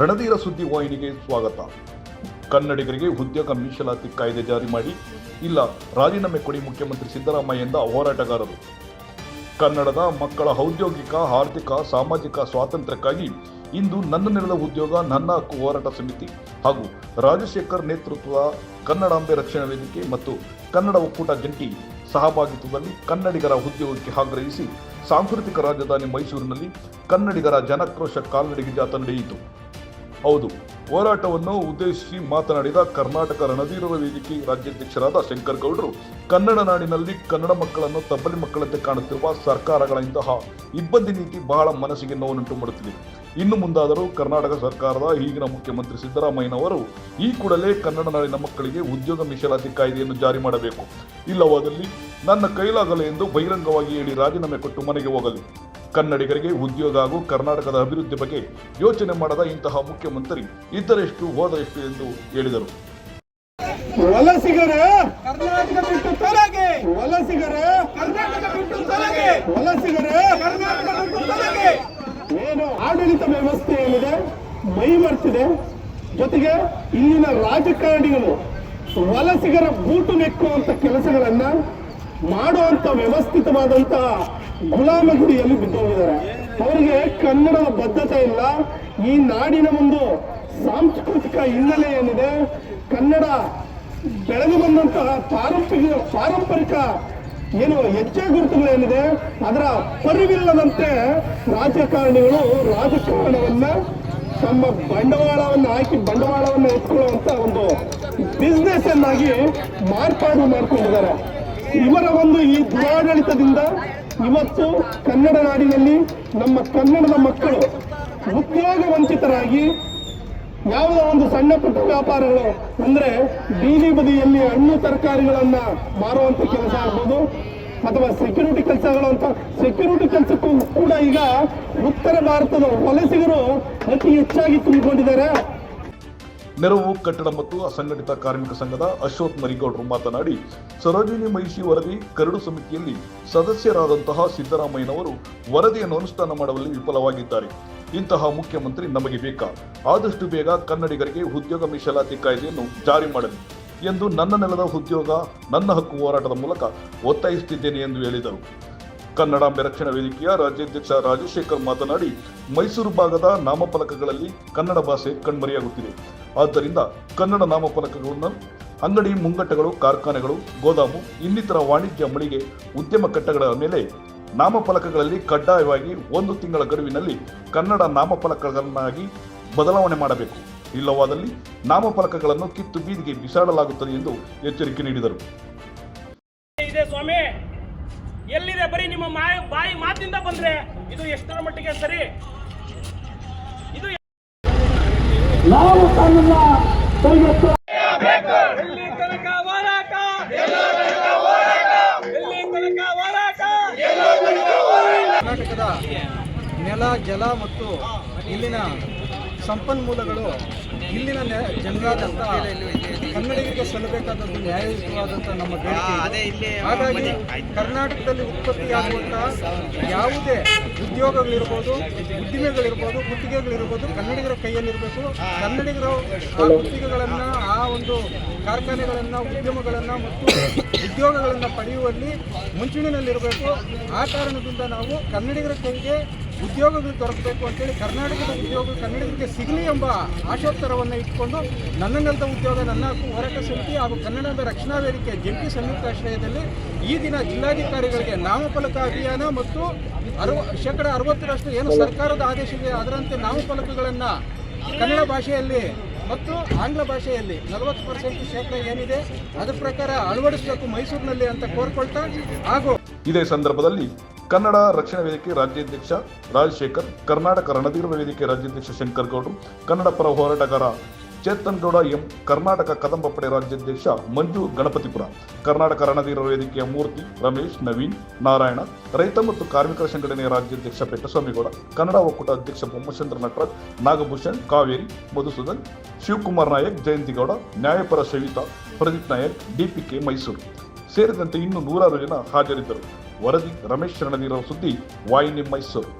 ರಣಧೀರ ಸುದ್ದಿ ವಾಹಿನಿಗೆ ಸ್ವಾಗತ. ಕನ್ನಡಿಗರಿಗೆ ಉದ್ಯೋಗ ಮೀಸಲಾತಿ ಕಾಯ್ದೆ ಜಾರಿ ಮಾಡಿ, ಇಲ್ಲ ರಾಜೀನಾಮೆ ಕೊಡಿ ಮುಖ್ಯಮಂತ್ರಿ ಸಿದ್ದರಾಮಯ್ಯ ಎಂದ ಹೋರಾಟಗಾರರು. ಕನ್ನಡದ ಮಕ್ಕಳ ಔದ್ಯೋಗಿಕ, ಆರ್ಥಿಕ, ಸಾಮಾಜಿಕ ಸ್ವಾತಂತ್ರ್ಯಕ್ಕಾಗಿ ಇಂದು ನನ್ನ ನೆಲದ ಉದ್ಯೋಗ, ನನ್ನ ಹಕ್ಕು ಹೋರಾಟ ಸಮಿತಿ ಹಾಗೂ ರಾಜಶೇಖರ್ ನೇತೃತ್ವದ ಕನ್ನಡಾಂಬೆ ರಕ್ಷಣಾ ವೇದಿಕೆ ಮತ್ತು ಕನ್ನಡ ಒಕ್ಕೂಟ ಜಂಟಿ ಸಹಭಾಗಿತ್ವದಲ್ಲಿ ಕನ್ನಡಿಗರ ಉದ್ಯೋಗಕ್ಕೆ ಆಗ್ರಹಿಸಿ ಸಾಂಸ್ಕೃತಿಕ ರಾಜಧಾನಿ ಮೈಸೂರಿನಲ್ಲಿ ಕನ್ನಡಿಗರ ಜನಕ್ರೋಶ ಕಾಲ್ನಡಿಗೆ ಜಾಥಾ ನಡೆಯಿತು. ಹೌದು. ಹೋರಾಟವನ್ನು ಉದ್ದೇಶಿಸಿ ಮಾತನಾಡಿದ ಕರ್ನಾಟಕ ರಣಧೀರರ ವೇದಿಕೆ ರಾಜ್ಯಾಧ್ಯಕ್ಷರಾದ ಶಂಕರ್ ಗೌಡರು ಕನ್ನಡ ನಾಡಿನಲ್ಲಿ ಕನ್ನಡ ಮಕ್ಕಳನ್ನು ತಬ್ಬಲಿ ಮಕ್ಕಳಂತೆ ಕಾಣುತ್ತಿರುವ ಸರ್ಕಾರಗಳ ಇಂತಹ ಇಬ್ಬಂದಿ ನೀತಿ ಬಹಳ ಮನಸ್ಸಿಗೆ ನೋವುಂಟು ಮಾಡುತ್ತಿದೆ. ಇನ್ನು ಮುಂದಾದರೂ ಕರ್ನಾಟಕ ಸರ್ಕಾರದ ಈಗಿನ ಮುಖ್ಯಮಂತ್ರಿ ಸಿದ್ದರಾಮಯ್ಯನವರು ಈ ಕೂಡಲೇ ಕನ್ನಡ ನಾಡಿನ ಮಕ್ಕಳಿಗೆ ಉದ್ಯೋಗ ಮೀಸಲಾತಿ ಕಾಯ್ದೆಯನ್ನು ಜಾರಿ ಮಾಡಬೇಕು. ಇಲ್ಲವಾದಲ್ಲಿ ನನ್ನ ಕೈಲಾಗಲ್ಲ ಎಂದು ಬಹಿರಂಗವಾಗಿ ಹೇಳಿ ರಾಜೀನಾಮೆ ಕೊಟ್ಟು ಮನೆಗೆ ಹೋಗಲಿ. ಕನ್ನಡಿಗರಿಗೆ ಉದ್ಯೋಗ ಹಾಗೂ ಕರ್ನಾಟಕದ ಅಭಿವೃದ್ಧಿ ಬಗ್ಗೆ ಯೋಚನೆ ಮಾಡದ ಇಂತಹ ಮುಖ್ಯಮಂತ್ರಿ ಇದ್ದರೆಷ್ಟು ಹೋದರೆಷ್ಟು ಎಂದು ಹೇಳಿದರು. ವಲಸಿಗರ ಏನು ಆಡಳಿತ ವ್ಯವಸ್ಥೆ ಏನಿದೆ ಮೈ ಮರ್ತಿದೆ. ಜೊತೆಗೆ ಇಲ್ಲಿನ ರಾಜಕಾರಣಿಗಳು ವಲಸಿಗರ ಬೂಟು ನೆಕ್ಕುವಂತ ಕೆಲಸಗಳನ್ನ ಮಾಡುವಂತ ವ್ಯವಸ್ಥಿತವಾದಂತ ಗುಲಾಮಗಿರಿಯಲ್ಲಿ ಬಿದ್ದೋಗಿದ್ದಾರೆ. ಅವರಿಗೆ ಕನ್ನಡದ ಬದ್ಧತೆ ಇಲ್ಲ. ಈ ನಾಡಿನ ಒಂದು ಸಾಂಸ್ಕೃತಿಕ ಹಿನ್ನೆಲೆ ಏನಿದೆ, ಕನ್ನಡ ಬೆಳೆದು ಬಂದಂತಹ ಪಾರಂಪರಿಕ ಪಾರಂಪರಿಕ ಏನು ಹೆಜ್ಜೆ ಗುರುತುಗಳೇನಿದೆ ಅದರ ಪರಿವಿಲ್ಲದಂತೆ ರಾಜಕಾರಣಿಗಳು ರಾಜಕಾರಣವನ್ನ ತಮ್ಮ ಬಂಡವಾಳವನ್ನು ಹಾಕಿ ಬಂಡವಾಳವನ್ನು ಎತ್ಕೊಳ್ಳುವಂತ ಒಂದು ಬಿಸ್ನೆಸ್ ಅನ್ನಾಗಿ ಮಾರ್ಪಾಡು ಮಾಡಿಕೊಂಡಿದ್ದಾರೆ. ಇವರ ಒಂದು ಈ ದುರಾಡಳಿತದಿಂದ ಇವತ್ತು ಕನ್ನಡ ನಾಡಿನಲ್ಲಿ ನಮ್ಮ ಕನ್ನಡದ ಮಕ್ಕಳು ಉದ್ಯೋಗ ವಂಚಿತರಾಗಿ ಯಾವುದೋ ಒಂದು ಸಣ್ಣ ಪುಟ್ಟ ವ್ಯಾಪಾರಗಳು ಅಂದ್ರೆ ಬೀದಿ ಬದಿಯಲ್ಲಿ ಹಣ್ಣು ತರಕಾರಿಗಳನ್ನ ಮಾರುವಂತ ಕೆಲಸ ಆಗ್ಬೋದು ಅಥವಾ ಸೆಕ್ಯೂರಿಟಿ ಕೆಲಸಗಳು ಅಂತ. ಸೆಕ್ಯೂರಿಟಿ ಕೆಲಸಕ್ಕೂ ಕೂಡ ಈಗ ಉತ್ತರ ಭಾರತದ ವಲಸಿಗರು ಅತಿ ಹೆಚ್ಚಾಗಿ ತುಂಬಿಕೊಂಡಿದ್ದಾರೆ ನೆರವು ಕಟ್ಟಡ ಮತ್ತು ಅಸಂಘಟಿತ ಕಾರ್ಮಿಕ ಸಂಘದ ಅಶೋಕ್ ಮರಿಗೌಡರು ಮಾತನಾಡಿ, ಸರೋಜಿನಿ ಮಹಿಷಿ ವರದಿ ಕರಡು ಸಮಿತಿಯಲ್ಲಿ ಸದಸ್ಯರಾದಂತಹ ಸಿದ್ದರಾಮಯ್ಯನವರು ವರದಿಯನ್ನು ಅನುಷ್ಠಾನ ಮಾಡುವಲ್ಲಿ ವಿಫಲವಾಗಿದ್ದಾರೆ. ಇಂತಹ ಮುಖ್ಯಮಂತ್ರಿ ನಮಗೆ ಬೇಕಾ? ಆದಷ್ಟು ಬೇಗ ಕನ್ನಡಿಗರಿಗೆ ಉದ್ಯೋಗ ಮೀಸಲಾತಿ ಕಾಯ್ದೆಯನ್ನು ಜಾರಿ ಮಾಡಲಿ ಎಂದು ನನ್ನ ನೆಲದ ಉದ್ಯೋಗ, ನನ್ನ ಹಕ್ಕು ಹೋರಾಟದ ಮೂಲಕ ಒತ್ತಾಯಿಸುತ್ತಿದ್ದೇನೆ ಎಂದು ಹೇಳಿದರು. ಕನ್ನಡಾಂಬೆ ರಕ್ಷಣಾ ವೇದಿಕೆಯ ರಾಜ್ಯಾಧ್ಯಕ್ಷ ರಾಜಶೇಖರ್ ಮಾತನಾಡಿ, ಮೈಸೂರು ಭಾಗದ ನಾಮಫಲಕಗಳಲ್ಲಿ ಕನ್ನಡ ಭಾಷೆ ಕಣ್ಮರೆಯಾಗುತ್ತಿದೆ. ಆದ್ದರಿಂದ ಕನ್ನಡ ನಾಮಫಲಕಗಳನ್ನು ಅಂಗಡಿ ಮುಂಗಟ್ಟಗಳು, ಕಾರ್ಖಾನೆಗಳು, ಗೋದಾಮು, ಇನ್ನಿತರ ವಾಣಿಜ್ಯ ಮಳಿಗೆ, ಉದ್ಯಮ ಕಟ್ಟಗಳ ಮೇಲೆ ನಾಮಫಲಕಗಳಲ್ಲಿ ಕಡ್ಡಾಯವಾಗಿ ಒಂದು ತಿಂಗಳ ಗಡುವಿನಲ್ಲಿ ಕನ್ನಡ ನಾಮಫಲಕಗಳನ್ನಾಗಿ ಬದಲಾವಣೆ ಮಾಡಬೇಕು. ಇಲ್ಲವಾದಲ್ಲಿ ನಾಮಫಲಕಗಳನ್ನು ಕಿತ್ತು ಬೀದಿಗೆ ಬಿಸಾಡಲಾಗುತ್ತದೆ ಎಂದು ಎಚ್ಚರಿಕೆ ನೀಡಿದರು. ಎಲ್ಲಿದೆ ಬರೀ ನಿಮ್ಮ ಮಾಯ ಬಾಯಿ ಮಾತಿಂದ ಬಂದ್ರೆ ಇದು ಎಷ್ಟರ ಮಟ್ಟಿಗೆ ಸರಿ? ಇದು ನಾವು ಕನ್ನಡ ಕೈಗೆತ್ತ ಎಲ್ಲಿ ತನಕ ಹೋರಾಟ? ಎಲ್ಲಿ ತನಕ ಹೋರಾಟ? ಕರ್ನಾಟಕದ ನೆಲ ಜಲ ಮತ್ತು ಇಲ್ಲಿನ ಸಂಪನ್ಮೂಲಗಳು ಇಲ್ಲಿನ ಜನರಾದಂತಹ ಜನರಾದಂಥ ಕನ್ನಡಿಗರಿಗೆ ಸಲ್ಲಬೇಕಾದಂಥ ನ್ಯಾಯಯುತವಾದಂಥ ನಮ್ಮ ಬೇಡಿಕೆ ಹಾಗಾಗಿ ಕರ್ನಾಟಕದಲ್ಲಿ ಉತ್ಪತ್ತಿಯಾಗುವಂತಹ ಯಾವುದೇ ಉದ್ಯೋಗಗಳಿರ್ಬೋದು ಉದ್ದಿಮೆಗಳಿರ್ಬೋದು ಗುತ್ತಿಗೆಗಳಿರ್ಬೋದು ಕನ್ನಡಿಗರ ಕೈಯಲ್ಲಿರಬೇಕು. ಕನ್ನಡಿಗರು ಆ ಗುತ್ತಿಗೆಗಳನ್ನು ಆ ಒಂದು ಕಾರ್ಖಾನೆಗಳನ್ನು ಉದ್ಯಮಗಳನ್ನು ಮತ್ತು ಉದ್ಯೋಗಗಳನ್ನು ಪಡೆಯುವಲ್ಲಿ ಮುಂಚೂಣಿನಲ್ಲಿರಬೇಕು ಆ ಕಾರಣದಿಂದ ನಾವು ಕನ್ನಡಿಗರ ಕೈಗೆ ಉದ್ಯೋಗಗಳು ದೊರಕಬೇಕು ಅಂತೇಳಿ ಕರ್ನಾಟಕದ ಉದ್ಯೋಗ ಕನ್ನಡಿಗರಿಗೆ ಸಿಗಲಿ ಎಂಬ ಆಶೋತ್ತರವನ್ನು ಇಟ್ಕೊಂಡು ನನ್ನ ನೆಲದ ಉದ್ಯೋಗ, ನನ್ನ ಹೋರಾಟ ಸಮಿತಿ ಹಾಗೂ ಕನ್ನಡದ ರಕ್ಷಣಾ ವೇದಿಕೆ ಜಂಟಿ ಸಂಯುಕ್ತಾಶ್ರಯದಲ್ಲಿ ಈ ದಿನ ಜಿಲ್ಲಾಧಿಕಾರಿಗಳಿಗೆ ನಾಮಫಲಕ ಅಭಿಯಾನ ಮತ್ತು ಅರವ, ಶೇಕಡ ಅರವತ್ತರಷ್ಟು ಏನು ಸರ್ಕಾರದ ಆದೇಶ ಅದರಂತೆ ನಾಮಫಲಕಗಳನ್ನು ಕನ್ನಡ ಭಾಷೆಯಲ್ಲಿ ಮತ್ತು ಆಂಗ್ಲ ಭಾಷೆಯಲ್ಲಿ ನಲವತ್ತು ಪರ್ಸೆಂಟ್ ಶೇಕಡ ಏನಿದೆ, ಅದರ ಪ್ರಕಾರ ಅಳವಡಿಸಬೇಕು ಮೈಸೂರಿನಲ್ಲಿ ಅಂತ ಕೋರ್ಕೊಳ್ತಾ, ಹಾಗೂ ಇದೇ ಸಂದರ್ಭದಲ್ಲಿ ಕನ್ನಡ ರಕ್ಷಣಾ ವೇದಿಕೆ ರಾಜ್ಯಾಧ್ಯಕ್ಷ ರಾಜಶೇಖರ್, ಕರ್ನಾಟಕ ರಣಧೀರ ವೇದಿಕೆ ರಾಜ್ಯಾಧ್ಯಕ್ಷ ಶಂಕರ್ ಗೌಡ್ರು ಕನ್ನಡ ಪರ ಹೋರಾಟಗಾರ ಚೇತನ್ ಗೌಡ, ಎಂ ಕರ್ನಾಟಕ ಕದಂಬ ಪಡೆ ರಾಜ್ಯಾಧ್ಯಕ್ಷ ಮಂಜು ಗಣಪತಿಪುರ. ಕರ್ನಾಟಕ ರಣಧೀರ ವೇದಿಕೆಯ ಮೂರ್ತಿ ರಮೇಶ್, ನವೀನ್, ನಾರಾಯಣ, ರೈತ ಮತ್ತು ಕಾರ್ಮಿಕರ ಸಂಘಟನೆಯ ರಾಜ್ಯಾಧ್ಯಕ್ಷ ಪೆಟ್ಟಸ್ವಾಮಿಗೌಡ, ಕನ್ನಡ ಒಕ್ಕೂಟ ಅಧ್ಯಕ್ಷ ಬೊಮ್ಮಚಂದ್ರ ನಟರಾಜ್, ನಾಗಭೂಷಣ್, ಕಾವೇರಿ, ಮಧುಸೂದನ್, ಶಿವಕುಮಾರ್ ನಾಯಕ್, ಜಯಂತಿಗೌಡ, ನ್ಯಾಯಪರ ಸವಿತಾ, ಪ್ರದೀಪ್ ನಾಯಕ್, ಡಿಪಿಕೆ ಮೈಸೂರು. ಸೇರಿದಂತೆ ಇನ್ನೂ ನೂರಾರು ಜನ ಹಾಜರಿದ್ದರು. ವರದಿ ರಮೇಶ್ ರಣಧೀರ ಸುದ್ದಿ, ವಾಹಿನಿ ಮೈಸೂರು.